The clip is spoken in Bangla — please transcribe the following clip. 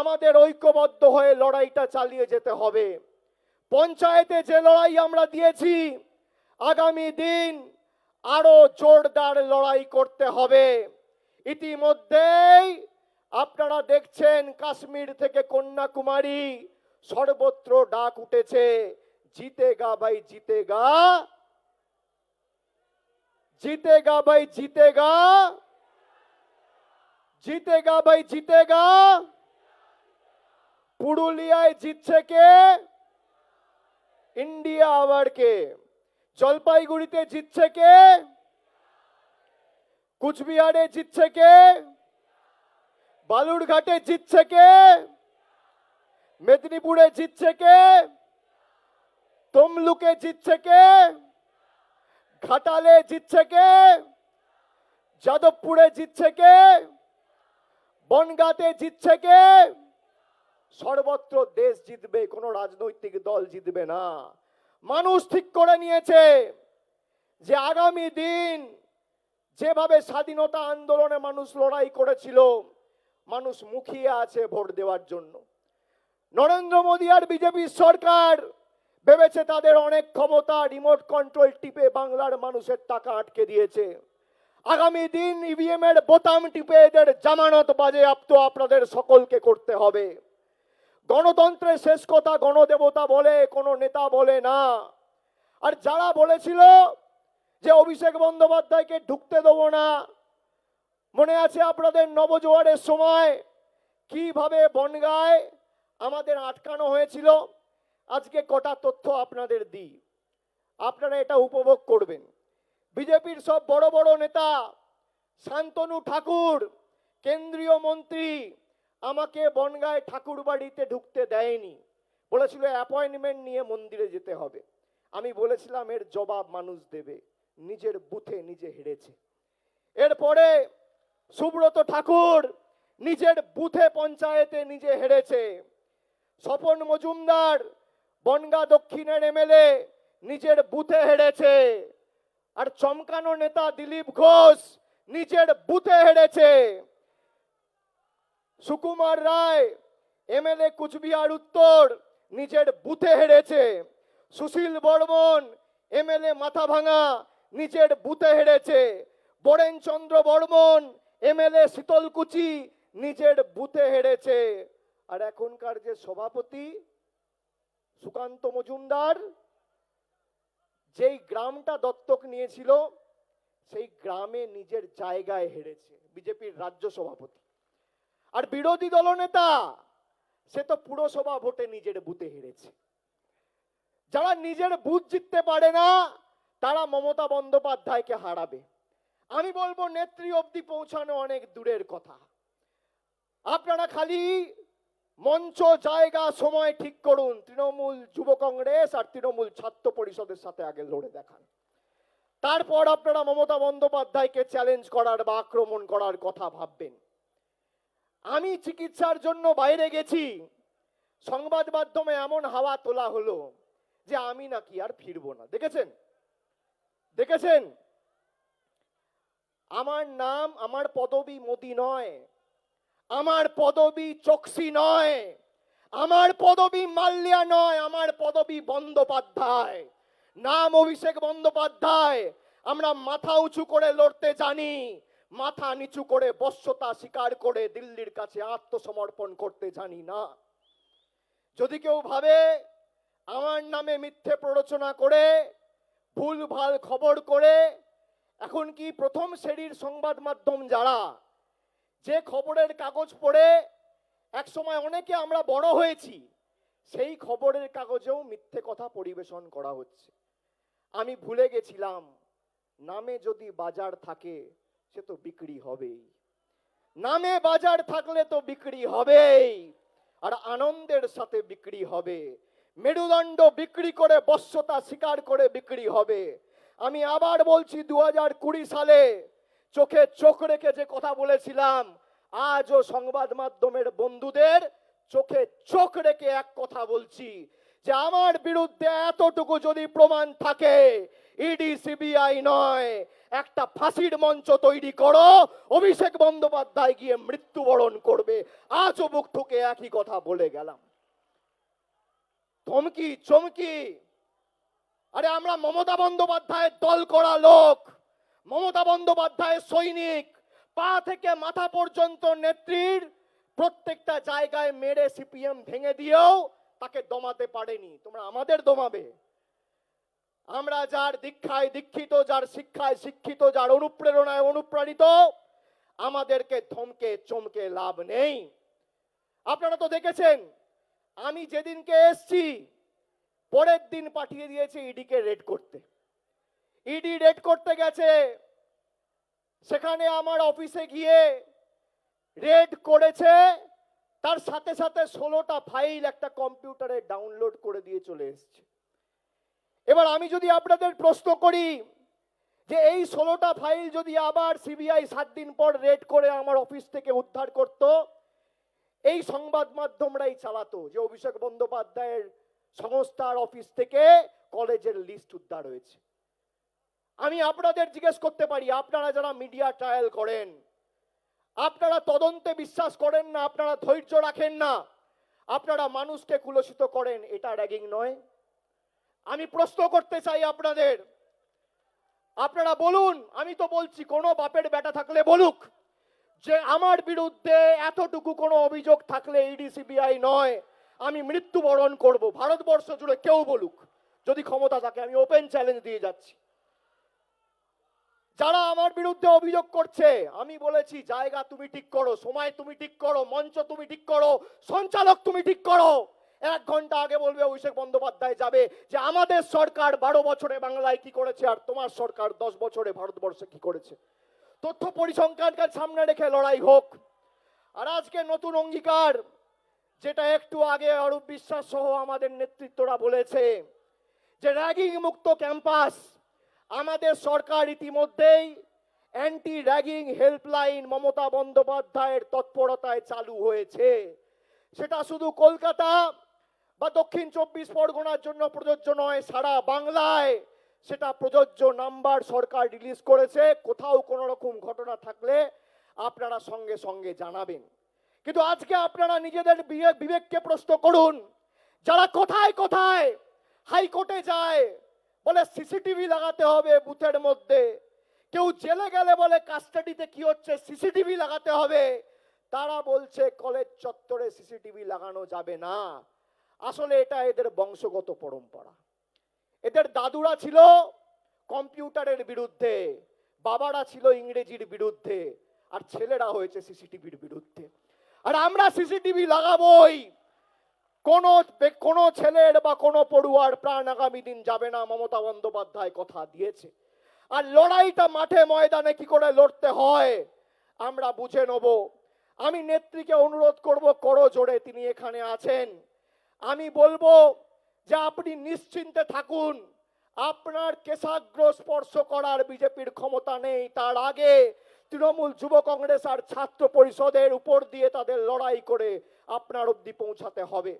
আমাদের ঐক্যবদ্ধ হয়ে লড়াইটা চালিয়ে যেতে হবে। পঞ্চায়েতে যে লড়াই আমরা দিয়েছি, আগামী দিন আরও জোরদার লড়াই করতে হবে। ইতিমধ্যেই আপনারা দেখছেন, কাশ্মীর থেকে কন্যাকুমারী সর্বত্র ডাক উঠেছে জিতে ভাই, জিতেগা। জিতেগা ভাই, জিতেগা। জিতেগা ভাই, জিতেগা। পুরুলিয়ায় জিতছে কে? ইন্ডিয়া আবার কে? জলপাইগুড়িতে জিতছে কে? কুচবিহারে জিতছে কে? বালুরঘাটে জিতছে কে? মেদিনীপুরে জিতছে কে? তমলুকে জিতছে কে? ঘাটালে জিতছে কে? যাদবপুরে জিতছে কে? বনগাতে জিতছে কে? সর্বত্র দেশ জিতবে, কোনো রাজনৈতিক দল জিতবে না। মানুষ ঠিক করে নিয়েছে যে আগামী দিন যেভাবে স্বাধীনতা আন্দোলনে মানুষ লড়াই করেছিল, মানুষ মুখিয়ে আছে ভোট দেওয়ার জন্য। নরেন্দ্র মোদী আর বিজেপির সরকার ভেবেছে তাদের অনেক ক্ষমতা রিমোট কন্ট্রোল টিপে বাংলার মানুষের টাকা আটকে দিয়েছে। আগামী দিন ইভিএম এর বোতাম টিপে এদের জামানত বাজেয়াপ্ত আপনাদের সকলকে করতে হবে। গণতন্ত্রের শেষ কথা গণদেবতা বলে, কোনো নেতা বলে না। আর যারা বলেছিল যে অভিষেক বন্দ্যোপাধ্যায়কে ঢুকতে দেবো না, মনে আছে আপনাদের নবজোয়ারের সময়? কীভাবে বনগায় আমাদের আটকানো হয়েছিল? আজকে কটা তথ্য আপনাদের দিই। আপনারা এটা উপভোগ করবেন। বিজেপির সব বড় বড় নেতা, শান্তনু ঠাকুর, কেন্দ্রীয় মন্ত্রী আমাকে বনগায় ঠাকুর বাড়িতে ঢুকতে দেয়নি। বলেছিল অ্যাপয়েন্টমেন্ট নিয়ে মন্দিরে যেতে হবে। আমি বলেছিলাম, এর জবাব মানুষ দেবে। নিজের বুথে নিজে হেরেছে এরপরে সুব্রত ঠাকুর নিজের বুথে পঞ্চায়েতে নিজে হেরেছে স্বপন মজুমদার বনগা দক্ষিণের এমএলএ নিজের বুথে হেরেছে আর চমকানো নেতা দিলীপ ঘোষ নিজের বুথে হেরেছে সুকুমার রায়, এমএলএ কুচবিহার উত্তর, নিজের বুথে হেরেছে। সুশীল বর্মন, এমএলএ মাথা ভাঙা নিজের বুথে হেরেছে। বরেন চন্দ্র বর্মন, এমএলএ শীতলকুচি, নিজের বুথে হেরেছে। আর এখনকার যে সভাপতি, সুকান্ত মজুমদার, যেই গ্রামটা দত্তক নিয়েছিল, সেই গ্রামে নিজের জায়গায় হেরেছে। বিজেপির রাজ্য সভাপতি। আর বিরোধী দলনেতা সে তো পুরসভা ভোটে নিজের বুথে হেরেছে। যারা নিজের বুথ জিততে পারে না, তারা মমতা বন্দ্যোপাধ্যায়কে হারাবে। আমি বলব, নেত্রী অবধি পৌঁছানো অনেক দূরের কথা। আপনারা খালি মঞ্চ, জায়গা, সময় ঠিক করুন। তৃণমূল যুব কংগ্রেস আর তৃণমূল ছাত্র পরিষদের সাথে আগে লড়ে দেখান। তারপর আপনারা মমতা বন্দ্যোপাধ্যায়কে চ্যালেঞ্জ করার বা আক্রমণ করার কথা ভাববেন। আমি চিকিৎসার জন্য বাইরে গেছি। সংবাদ মাধ্যমে এমন হাওয়া তোলা হলো যে আমি নাকি আর ফিরবো না। দেখেছেন? দেখেছেন? আমার নাম আমার পদবী মোদি নয়। আমার পদবী চকসি নয়। আমার পদবী মাল্যা নয়। আমার পদবী বন্দ্যোপাধ্যায়। নাম অভিষেক বন্দ্যোপাধ্যায়। আমরা মাথা উঁচু করে লড়তে জানি। মাথা নিচু করে বশ্যতা স্বীকার করে দিল্লির কাছে আত্মসমর্পণ করতে জানি না। যদি কেউ ভাবে আমার নামে মিথ্যে প্ররোচনা করে, ভুল ভালো খবর করে, এখন কি প্রথম শ্রেণির সংবাদ মাধ্যম যারা? যে খবরের কাগজ পড়ে এক সময় অনেকে আমরা বড় হয়েছি, সেই খবরের কাগজেও মিথ্যে কথা পরিবেশন করা হচ্ছে। আমি ভুলে গেছিলাম, নামে যদি বাজার থাকে সে তো বিক্রি হবেই। নামে বাজার থাকলে তো বিক্রি হবেই, আর আনন্দের সাথে বিক্রি হবে। মেরুদণ্ড বিক্রি করে বস্যতা স্বীকার করে বিক্রি হবে। আমি আবার বলছি দু হাজার কুড়ি সালে চোখে চোখ রেখে যে কথা বলেছিলাম, আজও সংবাদ মাধ্যমের বন্ধুদের চোখে চোখ রেখে এক কথা বলছি, যে আমার বিরুদ্ধে এতটুকু যদি প্রমাণ থাকে ইডি, সিবিআই নয়। একটা ফাঁসির মঞ্চ তৈরি করো, অভিষেক বন্দ্যোপাধ্যায় গিয়ে মৃত্যুবরণ করবে। আজও বুক ঠুকে একই কথা বলে গেলাম। ধমকি, চমকি। আরে আমরা মমতা বন্দ্যোপাধ্যায়ের দল করা লোক, মমতা বন্দ্যোপাধ্যায়ের সৈনিক। পা থেকে মাথা পর্যন্ত নেত্রীর প্রত্যেকটা জায়গায় মেরে সিপিএম ভেঙে দিয়েও তাকে দমাতে পারেনি। তোমরা আমাদের দমাবে। আমরা যার দীক্ষায় দীক্ষিত, যার শিক্ষায় শিক্ষিত, যার অনুপ্রেরণায় অনুপ্রাণিত, আমাদেরকে থমকে চমকে লাভ নেই। আপনারা তো দেখেছেন, আমি যেদিনকে এসছি, পরের দিন পাঠিয়ে দিয়েছে ইডিকে রেড করতে। ইডি রেড করতে গেছে, সেখানে আমার অফিসে গিয়ে রেড করেছে, তার সাথে সাথে ষোলোটা ফাইল একটা কম্পিউটারে ডাউনলোড করে দিয়ে চলে এসছে। এবার আমি যদি আপনাদের প্রশ্ন করি যে এই ষোলোটা ফাইল যদি আবার সিবিআই সাত দিন পর রেড করে আমার অফিস থেকে উদ্ধার করত, এই সংবাদ মাধ্যমরাই চালাতো যে অভিষেক বন্দ্যোপাধ্যায়ের সংস্থার অফিস থেকে কলেজের লিস্ট উদ্ধার হয়েছে। আমি আপনাদের জিজ্ঞেস করতে পারি, আপনারা যারা মিডিয়া ট্রায়াল করেন, আপনারা তদন্তে বিশ্বাস করেন না, আপনারা ধৈর্য রাখেন না, আপনারা মানুষকে কুলসিত করেন, এটা র্যাগিং নয়। আমি প্রশ্ন করতে চাই আপনাদের। আপনারা বলুন, আমি তো বলছি, কোনো বাপের বেটা থাকলে বলুক যে, আমার বিরুদ্ধে এতটুকু কোনো অভিযোগ থাকলে ইডি সিবিআই নয়, আমি মৃত্যুবরণ করব। ভারতবর্ষ জুড়ে কেউ বলুক, যদি ক্ষমতা থাকে, আমি ওপেন চ্যালেঞ্জ দিয়ে যাচ্ছি। যারা আমার বিরুদ্ধে অভিযোগ করছে, আমি বলেছি, জায়গা তুমি ঠিক করো, সময় তুমি ঠিক করো, মঞ্চ তুমি ঠিক করো, সঞ্চালক তুমি ঠিক করো। এক ঘণ্টা আগে বলবে অভিষেক বন্দ্যোপাধ্যায় যাবে যে আমাদের সরকার বারো বছরে বাংলায় কি করেছে আর তোমার সরকার দশ বছরে ভারতবর্ষে কি করেছে? তথ্য পরিসংখ্যানকে সামনে রেখে লড়াই হোক। আর আজকে নতুন অঙ্গীকার, যেটা একটু আগে অরূপ বিশ্বাস সহ আমাদের নেতৃত্বরা বলেছে, যে র্যাগিং মুক্ত ক্যাম্পাস আমাদের সরকার ইতিমধ্যেই অ্যান্টি র্যাগিং হেল্পলাইন মমতা বন্দ্যোপাধ্যায়ের তৎপরতায় চালু হয়েছে। সেটা শুধু কলকাতা বা দক্ষিণ চব্বিশ পরগনার জন্য প্রযোজ্য নয়, সারা বাংলায় সেটা প্রযোজ্য নাম্বার সরকার রিলিজ করেছে। কোথাও কোনো রকম ঘটনা থাকলে আপনারা সঙ্গে সঙ্গে জানাবেন। কিন্তু আজকে আপনারা নিজেদের বিবেককে প্রশ্ন করুন, যারা কোথায় কোথায় হাইকোর্টে যায়, বলে সিসিটিভি লাগাতে হবে বুথের মধ্যে। কেউ জেলে গেলে বলে কাস্টাডিতে কি হচ্ছে, সিসিটিভি লাগাতে হবে। তারা বলছে কলেজ চত্বরে সিসিটিভি লাগানো যাবে না। আসলে এটা এদের বংশগত পরম্পরা। এদের দাদুরা ছিল কম্পিউটারের বিরুদ্ধে, বাবারা ছিল ইংরেজির বিরুদ্ধে, আর ছেলেরা হয়েছে সিসিটিভির বিরুদ্ধে। আর আমরা সিসিটিভি লাগাবোই। কোনো কোনো ছেলের বা কোনো পড়ুয়ার প্রাণ আগামী দিন যাবে না, মমতা বন্দ্যোপাধ্যায় কথা দিয়েছে। আর লড়াইটা মাঠে ময়দানে কি করে লড়তে হয়, আমরা বুঝে নেব। আমি নেত্রীকে অনুরোধ করব, করো জোরে, তিনি এখানে আছেন। আমি বলব যে আপনি নিশ্চিন্তে থাকুন। আপনার কেশাগ্র স্পর্শ করার বিজেপির ক্ষমতা নেই। তার আগে তৃণমূল যুব কংগ্রেস আর ছাত্র পরিষদের উপর দিয়ে তাদের লড়াই করে আপনার অবধি পৌঁছাতে হবে।